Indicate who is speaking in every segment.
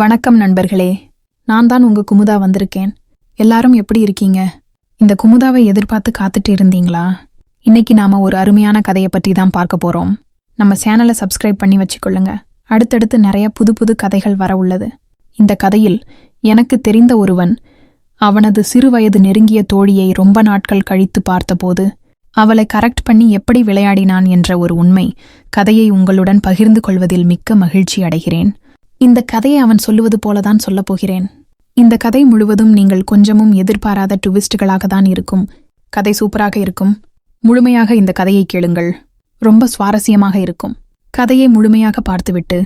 Speaker 1: வணக்கம் நண்பர்களே. நான் தான் உங்க குமுதா வந்திருக்கேன். எல்லாரும் எப்படி இருக்கீங்க? இந்த குமுதாவை எதிர்பார்த்து காத்துட்டு இருந்தீங்களா? இன்னைக்கு நாம ஒரு அருமையான கதையை பற்றி தான் பார்க்க போறோம். நம்ம சேனலை சப்ஸ்கிரைப் பண்ணி வச்சுக்கொள்ளுங்க. அடுத்தடுத்து நிறைய புது புது கதைகள் வர உள்ளது. இந்த கதையில் எனக்கு தெரிந்த ஒருவன் அவனது சிறுவயது நெருங்கிய தோழியை ரொம்ப நாட்கள் கழித்து பார்த்தபோது அவளை கரெக்ட் பண்ணி எப்படி விளையாடினான் என்ற ஒரு உண்மை கதையை உங்களுடன் பகிர்ந்து கொள்வதில் மிக்க மகிழ்ச்சி அடைகிறேன். இந்த கதையை அவன் சொல்லுவது போலதான் சொல்லப் போகிறேன். இந்த கதை முழுவதும் நீங்கள் கொஞ்சமும் எதிர்பாராத டுவிஸ்டுகளாக தான் இருக்கும். கதை சூப்பராக இருக்கும். முழுமையாக இந்த கதையை கேளுங்கள். ரொம்ப சுவாரஸ்யமாக இருக்கும். கதையை முழுமையாக பார்த்துவிட்டு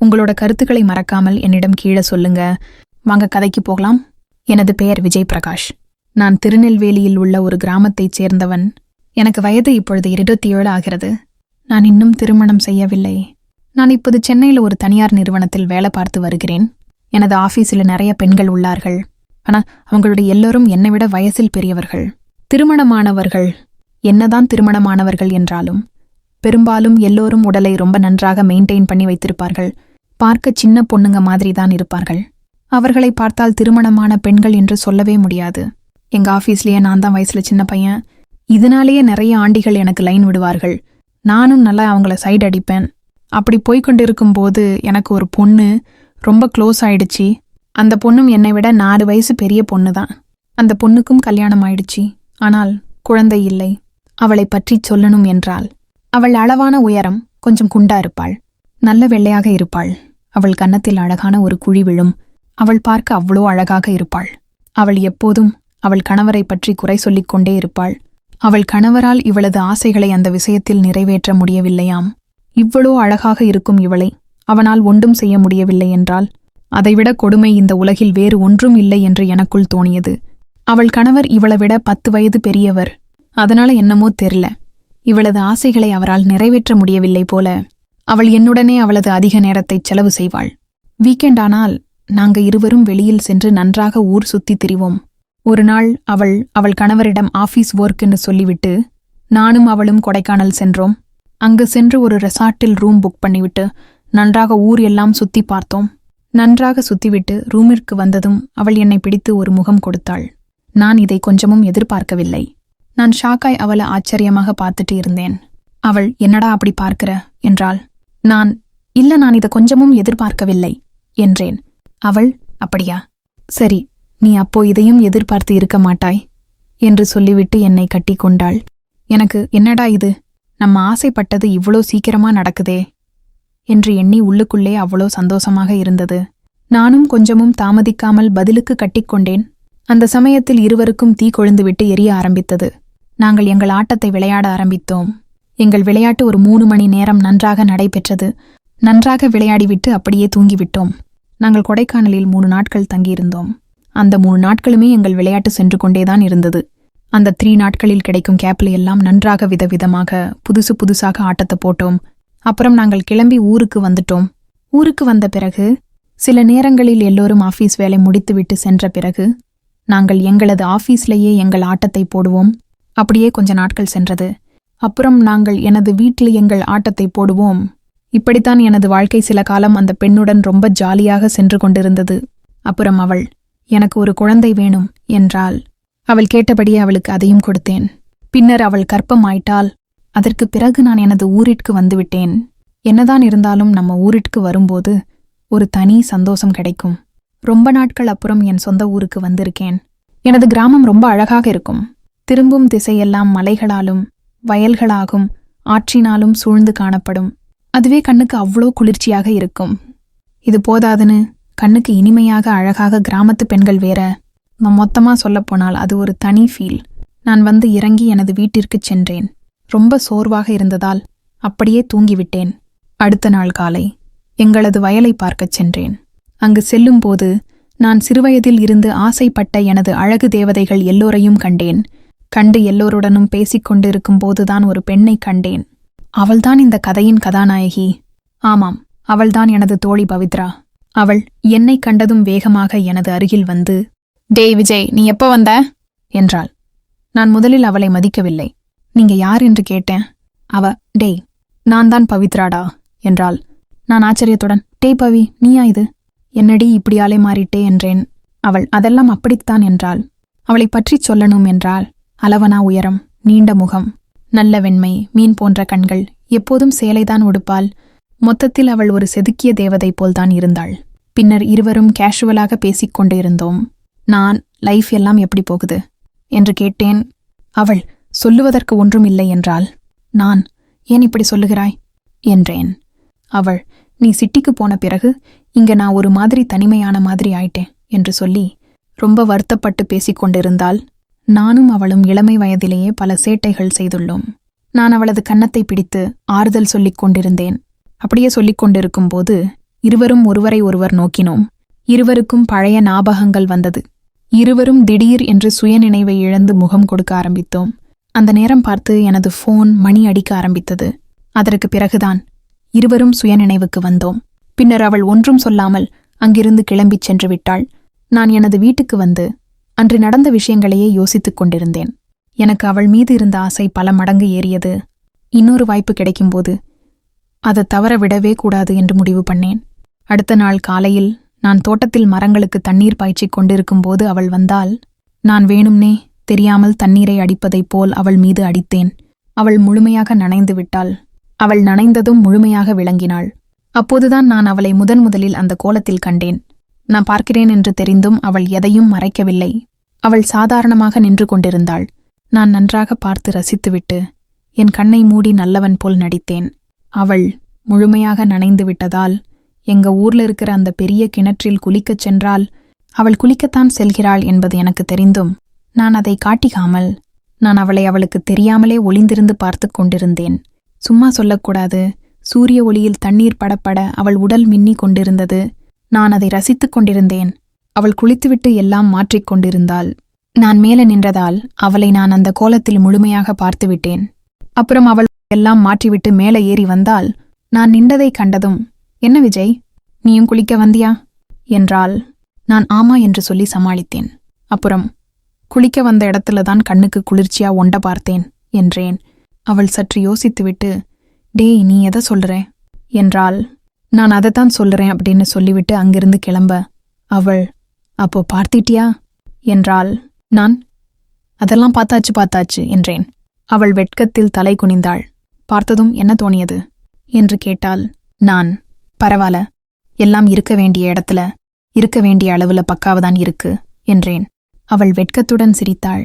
Speaker 1: உங்களோட கருத்துக்களை மறக்காமல் என்னிடம் கீழே சொல்லுங்க. வாங்க கதைக்கு போகலாம். எனது பெயர் விஜய் பிரகாஷ் நான் திருநெல்வேலியில் உள்ள ஒரு கிராமத்தைச் சேர்ந்தவன். எனக்கு வயது இப்பொழுது இருபத்தி ஏழு ஆகிறது. நான் இன்னும் திருமணம் செய்யவில்லை. நான் இப்போது சென்னையில் ஒரு தனியார் நிறுவனத்தில் வேலை பார்த்து வருகிறேன். எனது ஆபீஸில் நிறைய பெண்கள் உள்ளார்கள். ஆனா அவங்களுடைய எல்லோரும் என்னை விட வயசில் பெரியவர்கள். திருமணமானவர்கள். என்னதான் திருமணமானவர்கள் என்றாலும் பெரும்பாலும் எல்லோரும் உடலை ரொம்ப நன்றாக மெயின்டைன் பண்ணி வைத்திருப்பார்கள். பார்க்க சின்ன பொண்ணுங்க மாதிரி தான் இருப்பார்கள். அவர்களை பார்த்தால் திருமணமான பெண்கள் என்று சொல்லவே முடியாது. எங்க ஆபீஸ்லயே நான் தான் வயசுல சின்ன பையன். இதனாலேயே நிறைய ஆண்டிகள் எனக்கு லைன் விடுவார்கள். நானும் நல்லா அவங்கள சைடு அடிப்பேன். அப்படி போய்க்கொண்டிருக்கும் போது எனக்கு ஒரு பொண்ணு ரொம்ப க்ளோஸ் ஆயிடுச்சு. அந்த பொண்ணும் என்னை விட நாலு வயசு பெரிய பொண்ணு தான் அந்த பொண்ணுக்கும் கல்யாணம் ஆயிடுச்சு. ஆனால் குழந்தை இல்லை. அவளை பற்றி சொல்லணும் என்றால் அவள் அளவான உயரம் கொஞ்சம் குண்டா இருப்பாள். நல்ல வெள்ளையாக இருப்பாள். அவள் கன்னத்தில் அழகான ஒரு குழி விழும். அவள் பார்க்க அவ்வளோ அழகாக இருப்பாள். அவள் எப்போதும் அவள் கணவரை பற்றி குறை சொல்லிக் கொண்டே இருப்பாள். அவள் கணவரால் இவளது ஆசைகளை அந்த விஷயத்தில் நிறைவேற்ற முடியவில்லையாம். இவ்வளோ அழகாக இருக்கும் இவளை. அவனால் ஒன்றும் செய்ய முடியவில்லை என்றால் அதைவிட கொடுமை இந்த உலகில் வேறு ஒன்றும் இல்லை என்று எனக்குள் தோணியது. அவள் கணவர் இவளை விட பத்து வயது பெரியவர். அதனால என்னமோ தெரில. இவளது ஆசைகளை அவரால் நிறைவேற்ற முடியவில்லை போல அவள் என்னுடனே அவளது அதிக நேரத்தை செலவு செய்வாள். வீக்கெண்ட் ஆனால் நாங்க இருவரும் வெளியில் சென்று நன்றாக ஊர் சுத்தி திரிவோம். ஒரு நாள் அவள் அவள் கணவரிடம் ஆபீஸ் ஒர்க் என்று சொல்லிவிட்டு நானும் அவளும் கொடைக்கானல் சென்றோம். அங்கு சென்று ஒரு ரெசார்ட்டில் ரூம் புக் பண்ணிவிட்டு நன்றாக ஊர் எல்லாம் சுத்தி பார்த்தோம். நன்றாக சுத்திவிட்டு ரூமிற்கு வந்ததும் அவள் என்னை பிடித்து ஒரு முகம் கொடுத்தாள். நான் இதை கொஞ்சமும் எதிர்பார்க்கவில்லை. நான் ஷாக்காய் அவளை ஆச்சரியமாக பார்த்துட்டு இருந்தேன். அவள் என்னடா அப்படி பார்க்கிற? என்றாள். நான் இல்ல நான் இதை கொஞ்சமும் எதிர்பார்க்கவில்லை என்றேன். அவள் அப்படியா? சரி நீ அப்போ இதையும் எதிர்பார்த்து இருக்க மாட்டாய் என்று சொல்லிவிட்டு என்னை கட்டிக்கொண்டாள் எனக்கு என்னடா இது? நம்ம ஆசைப்பட்டது இவ்வளோ சீக்கிரமா நடக்குதே என்று எண்ணி உள்ளுக்குள்ளே அவ்வளோ சந்தோஷமாக இருந்தது. நானும் கொஞ்சமும் தாமதிக்காமல் பதிலுக்கு கட்டிக்கொண்டேன் அந்த சமயத்தில் இருவருக்கும் தீ கொழுந்துவிட்டு எரிய ஆரம்பித்தது. நாங்கள் எங்கள் ஆட்டத்தை விளையாட ஆரம்பித்தோம். எங்கள் விளையாட்டு ஒரு மூணு மணி நேரம் நன்றாக நடைபெற்றது. நன்றாக விளையாடிவிட்டு அப்படியே தூங்கிவிட்டோம். நாங்கள் கொடைக்கானலில் மூணு நாட்கள் தங்கியிருந்தோம். அந்த மூணு நாட்களுமே எங்கள் விளையாட்டு சென்று கொண்டேதான் இருந்தது. அந்த த்ரீ நாட்களில் கிடைக்கும் கேப்ல எல்லாம் நன்றாக விதவிதமாக புதுசு புதுசாக ஆட்டத்தை போட்டோம். அப்புறம் நாங்கள் கிளம்பி ஊருக்கு வந்துட்டோம். ஊருக்கு வந்த பிறகு சில நேரங்களில் எல்லோரும் ஆபீஸ் வேலை முடித்துவிட்டு சென்ற பிறகு நாங்கள் எங்களது ஆபீஸ்லேயே எங்கள் ஆட்டத்தை போடுவோம். அப்படியே கொஞ்ச நாட்கள் சென்றது. அப்புறம் நாங்கள் எனது வீட்டில் எங்கள் ஆட்டத்தை போடுவோம். இப்படித்தான் எனது வாழ்க்கை சில காலம் அந்த பெண்ணுடன் ரொம்ப ஜாலியாக சென்று கொண்டிருந்தது. அப்புறம் அவள் எனக்கு ஒரு குழந்தை வேணும் என்றாள். அவள் கேட்டபடியே அவளுக்கு அதையும் கொடுத்தேன். பின்னர் அவள் கற்பமாயிட்டால் அதற்கு பிறகு நான் எனது ஊரிற்கு வந்துவிட்டேன். என்னதான் இருந்தாலும் நம்ம ஊரிற்கு வரும்போது ஒரு தனி சந்தோஷம் கிடைக்கும். ரொம்ப நாட்கள் அப்புறம் என் சொந்த ஊருக்கு வந்திருக்கேன். எனது கிராமம் ரொம்ப அழகாக இருக்கும். திரும்பும் திசையெல்லாம் மலைகளாலும் வயல்களாகும் ஆற்றினாலும் சூழ்ந்து காணப்படும். அதுவே கண்ணுக்கு அவ்வளோ குளிர்ச்சியாக இருக்கும். இது போதாதுன்னு கண்ணுக்கு இனிமையாக அழகாக கிராமத்து பெண்கள் வேற நான் மொத்தமா சொல்லப்போனால் அது ஒரு தனி ஃபீல் நான் வந்து இறங்கி எனது வீட்டிற்குச் சென்றேன். ரொம்ப சோர்வாக இருந்ததால் அப்படியே தூங்கிவிட்டேன். அடுத்த நாள் காலை எங்களது வயலை பார்க்கச் சென்றேன். அங்கு செல்லும்போது நான் சிறுவயதில் இருந்து ஆசைப்பட்ட எனது அழகு தேவதைகள் எல்லோரையும் கண்டேன். கண்டு எல்லோருடனும் பேசிக் கொண்டிருக்கும் போதுதான் ஒரு பெண்ணை கண்டேன். அவள்தான் இந்த கதையின் கதாநாயகி. ஆமாம் அவள்தான் எனது தோழி பவித்ரா. அவள் என்னை கண்டதும் வேகமாக எனது அருகில் வந்து டேய் விஜய் நீ எப்போ வந்த? என்றாள். நான் முதலில் அவளை மதிக்கவில்லை. நீங்க யார் என்று கேட்டேன். அவ டேய் நான் தான் பவித்ராடா? என்றாள். நான் ஆச்சரியத்துடன் டேய் பவி நீயா இது? என்னடி இப்படியாலே மாறிட்டே என்றேன். அவள் அதெல்லாம் அப்படித்தான் என்றாள். அவளைப் பற்றிச் சொல்லணும் என்றால் அளவனா உயரம் நீண்ட முகம் நல்ல வெண்மை மீன் போன்ற கண்கள் எப்போதும் சேலைதான் உடுப்பாள். மொத்தத்தில் அவள் ஒரு செதுக்கிய தேவதை போல்தான் இருந்தாள். பின்னர் இருவரும் கேஷுவலாக பேசிக் இருந்தோம் நான் லைஃப் எல்லாம் எப்படி போகுது? என்று கேட்டேன். அவள் சொல்லுவதற்கு ஒன்றும் இல்லை என்றால் நான் ஏன் இப்படி சொல்லுகிறாய்? என்றேன். அவள் நீ சிட்டிக்கு போன பிறகு இங்க நான் ஒரு மாதிரி தனிமையான மாதிரி ஆயிட்டேன் என்று சொல்லி ரொம்ப வருத்தப்பட்டு பேசிக்கொண்டிருந்தால் நானும் அவளும் இளமை வயதிலேயே பல சேட்டைகள் செய்துள்ளோம். நான் அவளது கன்னத்தை பிடித்து ஆறுதல் சொல்லிக் கொண்டிருந்தேன். அப்படியே சொல்லிக் கொண்டிருக்கும்போது இருவரும் ஒருவரை ஒருவர் நோக்கினோம். இருவருக்கும் பழைய ஞாபகங்கள் வந்தது. இருவரும் திடீர் என்று சுயநினைவை இழந்து முகம் கொடுக்க ஆரம்பித்தோம். அந்த நேரம் பார்த்து எனது ஃபோன் மணி அடிக்க ஆரம்பித்தது. அதற்கு பிறகுதான் இருவரும் சுயநினைவுக்கு வந்தோம். பின்னர் அவள் ஒன்றும் சொல்லாமல் அங்கிருந்து கிளம்பிச் சென்று விட்டாள். நான் எனது வீட்டுக்கு வந்து அன்று நடந்த விஷயங்களையே யோசித்துக் கொண்டிருந்தேன். எனக்கு அவள் மீது இருந்த ஆசை பல மடங்கு ஏறியது. இன்னொரு வாய்ப்பு கிடைக்கும்போது அதை தவற விடவே கூடாது என்று முடிவு பண்ணேன். அடுத்த நாள் காலையில் நான் தோட்டத்தில் மரங்களுக்கு தண்ணீர் பாய்ச்சிக் கொண்டிருக்கும்போது அவள் வந்தால் நான் வேணும்னே தெரியாமல் தண்ணீரை அடிப்பதைப் போல் அவள் மீது அடித்தேன். அவள் முழுமையாக நனைந்து விட்டாள். அவள் நனைந்ததும் முழுமையாக விளங்கினாள். அப்போதுதான் நான் அவளை முதன் முதலில் அந்த கோலத்தில் கண்டேன். நான் பார்க்கிறேன் என்று தெரிந்தும் அவள் எதையும் மறைக்கவில்லை. அவள் சாதாரணமாக நின்று கொண்டிருந்தாள். நான் நன்றாக பார்த்து ரசித்துவிட்டு என் கண்ணை மூடி நல்லவன் போல் நடித்தேன். அவள் முழுமையாக நனைந்து விட்டதால் எங்க ஊர்ல இருக்கிற அந்த பெரிய கிணற்றில் குளிக்கச் சென்றால் அவள் குளிக்கத்தான் செல்கிறாள் என்பது எனக்கு தெரிந்தும் நான் அதை காட்டிக்காமல் நான் அவளை அவளுக்கு தெரியாமலே ஒளிந்திருந்து பார்த்துக் கொண்டிருந்தேன். சும்மா சொல்லக்கூடாது சூரிய ஒளியில் தண்ணீர் படப்பட அவள் உடல் மின்னிக் கொண்டிருந்தது. நான் அதை ரசித்துக் கொண்டிருந்தேன். அவள் குளித்துவிட்டு எல்லாம் மாற்றிக் கொண்டிருந்தாள். நான் மேலே நின்றதால் அவளை நான் அந்த கோலத்தில் முழுமையாக பார்த்துவிட்டேன். அப்புறம் அவள் எல்லாம் மாற்றிவிட்டு மேலே ஏறி வந்தால் நான் நின்றதை கண்டதும் என்ன விஜய் நீயும் குளிக்க வந்தியா? என்றால் நான் ஆமா என்று சொல்லி சமாளித்தேன். அப்புறம் குளிக்க வந்த இடத்துல தான் கண்ணுக்கு குளிர்ச்சியா ஒண்ட பார்த்தேன் என்றேன். அவள் சற்று யோசித்துவிட்டு டேய் நீ எதை சொல்ற? என்றால் நான் அதைத்தான் சொல்லுறேன் அப்படின்னு சொல்லிவிட்டு அங்கிருந்து கிளம்ப. அவள் அப்போ பார்த்திட்டியா? என்றாள். நான் அதெல்லாம் பார்த்தாச்சு பார்த்தாச்சு என்றேன். அவள் வெட்கத்தில் தலை குனிந்தாள். பார்த்ததும் என்ன தோணியது? என்று கேட்டாள். நான் பரவாயில்ல. எல்லாம் இருக்க வேண்டிய இடத்துல இருக்க வேண்டிய அளவுல பக்காவதான் இருக்கு என்றேன். அவள் வெட்கத்துடன் சிரித்தாள்.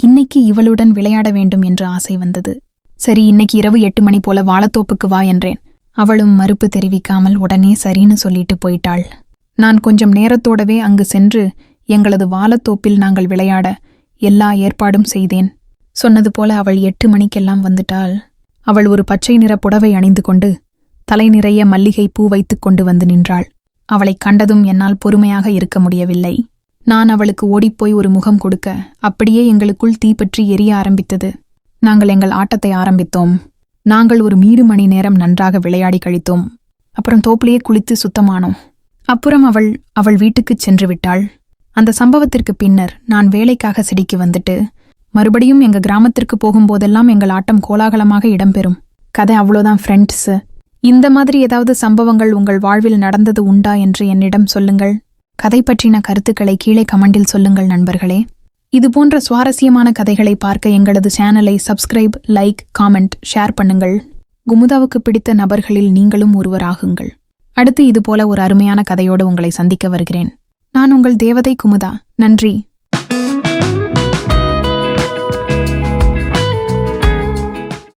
Speaker 1: இன்னைக்கு இவளுடன் விளையாட வேண்டும் என்று ஆசை வந்தது. சரி இன்னைக்கு இரவு எட்டு மணி போல வாழத்தோப்புக்கு வா என்றேன். அவளும் மறுப்பு தெரிவிக்காமல் உடனே சரின்னு சொல்லிட்டு போயிட்டாள். நான் கொஞ்சம் நேரத்தோடவே அங்கு சென்று எங்களது வாழத்தோப்பில் நாங்கள் விளையாட எல்லா ஏற்பாடும் செய்தேன். சொன்னது போல அவள் எட்டு மணிக்கெல்லாம் வந்துட்டாள். அவள் ஒரு பச்சை நிற புடவை அணிந்து கொண்டு தலை நிறைய மல்லிகை பூ வைத்துக் கொண்டு வந்து நின்றாள். அவளைக் கண்டதும் என்னால் பொறுமையாக இருக்க முடியவில்லை. நான் அவளுக்கு ஓடிப்போய் ஒரு முகம் கொடுக்க அப்படியே எங்களுக்குள் தீப்பற்றி எரிய ஆரம்பித்தது. நாங்கள் எங்கள் ஆட்டத்தை ஆரம்பித்தோம். நாங்கள் ஒரு மீறு மணி நேரம் நன்றாக விளையாடி கழித்தோம். அப்புறம் தோப்பிலேயே குளித்து சுத்தமானோம். அப்புறம் அவள் அவள் வீட்டுக்குச் சென்று விட்டாள். அந்த சம்பவத்திற்கு பின்னர் நான் வேலைக்காக சிடிக்கு வந்துட்டு மறுபடியும் எங்க கிராமத்திற்கு போகும்போதெல்லாம் எங்கள் ஆட்டம் கோலாகலமாக இடம்பெறும். கதை அவ்வளோதான் ஃப்ரெண்ட்ஸு இந்த மாதிரி ஏதாவது சம்பவங்கள் உங்கள் வாழ்வில் நடந்தது உண்டா என்று என்னிடம் சொல்லுங்கள். கதை பற்றின கருத்துக்களை கீழே கமெண்டில் சொல்லுங்கள் நண்பர்களே. இதுபோன்ற சுவாரஸ்யமான கதைகளை பார்க்க எங்களது சேனலை சப்ஸ்கிரைப் லைக் காமெண்ட் ஷேர் பண்ணுங்கள். குமுதாவுக்கு பிடித்த நபர்களில் நீங்களும் ஒருவராகுங்கள். அடுத்து இதுபோல ஒரு அருமையான கதையோடு உங்களை சந்திக்க வருகிறேன். நான் உங்கள் தேவதை குமுதா. நன்றி.